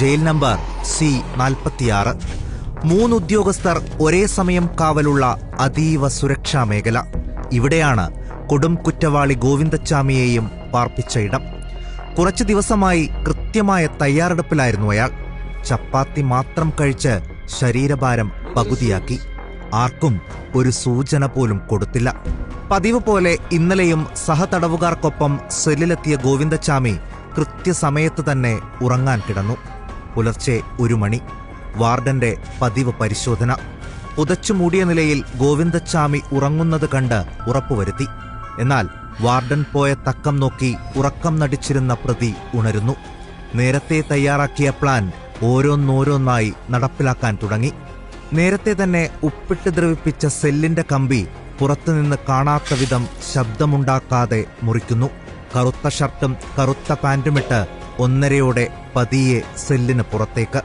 Jail number C നാൽപ്പത്തിയാറ്. മൂന്ന് ഉദ്യോഗസ്ഥർ ഒരേ സമയം കാവലുള്ള അതീവ സുരക്ഷാ മേഖല. ഇവിടെയാണ് കൊടും കുറ്റവാളി ഗോവിന്ദച്ചാമിയെയും പാർപ്പിച്ച ഇടം. കുറച്ചു ദിവസമായി കൃത്യമായ തയ്യാറെടുപ്പിലായിരുന്നു അയാൾ. ചപ്പാത്തി മാത്രം കഴിച്ച് ശരീരഭാരം പകുതിയാക്കി. ആർക്കും ഒരു സൂചന പോലും കൊടുത്തില്ല. പതിവ് പോലെ ഇന്നലെയും സഹതടവുകാർക്കൊപ്പം സെല്ലിലെത്തിയ ഗോവിന്ദച്ചാമി കൃത്യസമയത്ത് തന്നെ ഉറങ്ങാൻ കിടന്നു. പുലർച്ചെ ഒരു മണി. വാർഡന്റെ പതിവ് പരിശോധന. പുതച്ചു മൂടിയ നിലയിൽ ഗോവിന്ദച്ചാമി ഉറങ്ങുന്നത് കണ്ട് ഉറപ്പുവരുത്തി. എന്നാൽ വാർഡൻ പോയ തക്കം നോക്കി ഉറക്കം നടിച്ചിരുന്ന പ്രതി ഉണരുന്നു. നേരത്തെ തയ്യാറാക്കിയ പ്ലാൻ ഓരോന്നോരോന്നായി നടപ്പിലാക്കാൻ തുടങ്ങി. നേരത്തെ തന്നെ ഉപ്പിട്ട് ദ്രവിപ്പിച്ച സെല്ലിന്റെ കമ്പി പുറത്തുനിന്ന് കാണാത്ത വിധം ശബ്ദമുണ്ടാക്കാതെ മുറിക്കുന്നു. കറുത്ത ഷർട്ടും കറുത്ത പാന്റുമിട്ട് ഒന്നരയോടെ പതിയെ സെല്ലിന് പുറത്തേക്ക്.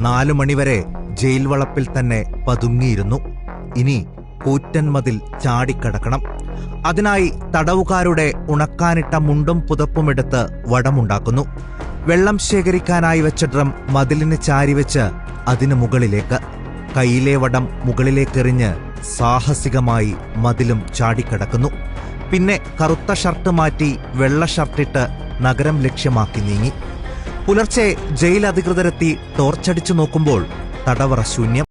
നാലു മണിവരെ ജയിൽ വളപ്പിൽ തന്നെ പതുങ്ങിയിരുന്നു. ഇനി കൂറ്റൻ മതിൽ ചാടിക്കടക്കണം. അതിനായി തടവുകാരുടെ ഉണക്കാനിട്ട മുണ്ടും പുതപ്പുമെടുത്ത് വടമുണ്ടാക്കുന്നു. വെള്ളം ശേഖരിക്കാനായി വെച്ച ഡ്രം മതിലിന് ചാരിവെച്ച് അതിനു മുകളിലേക്ക്. കയ്യിലെ വടം മുകളിലേക്കെറിഞ്ഞ് സാഹസികമായി മതിലും ചാടിക്കടക്കുന്നു. പിന്നെ കറുത്ത ഷർട്ട് മാറ്റി വെള്ള ഷർട്ടിട്ട് നഗരം ലക്ഷ്യമാക്കി നീങ്ങി. പുലർച്ചെ ജയിൽ അധികൃതരെത്തി ടോർച്ചടിച്ചു നോക്കുമ്പോൾ തടവറ ശൂന്യം.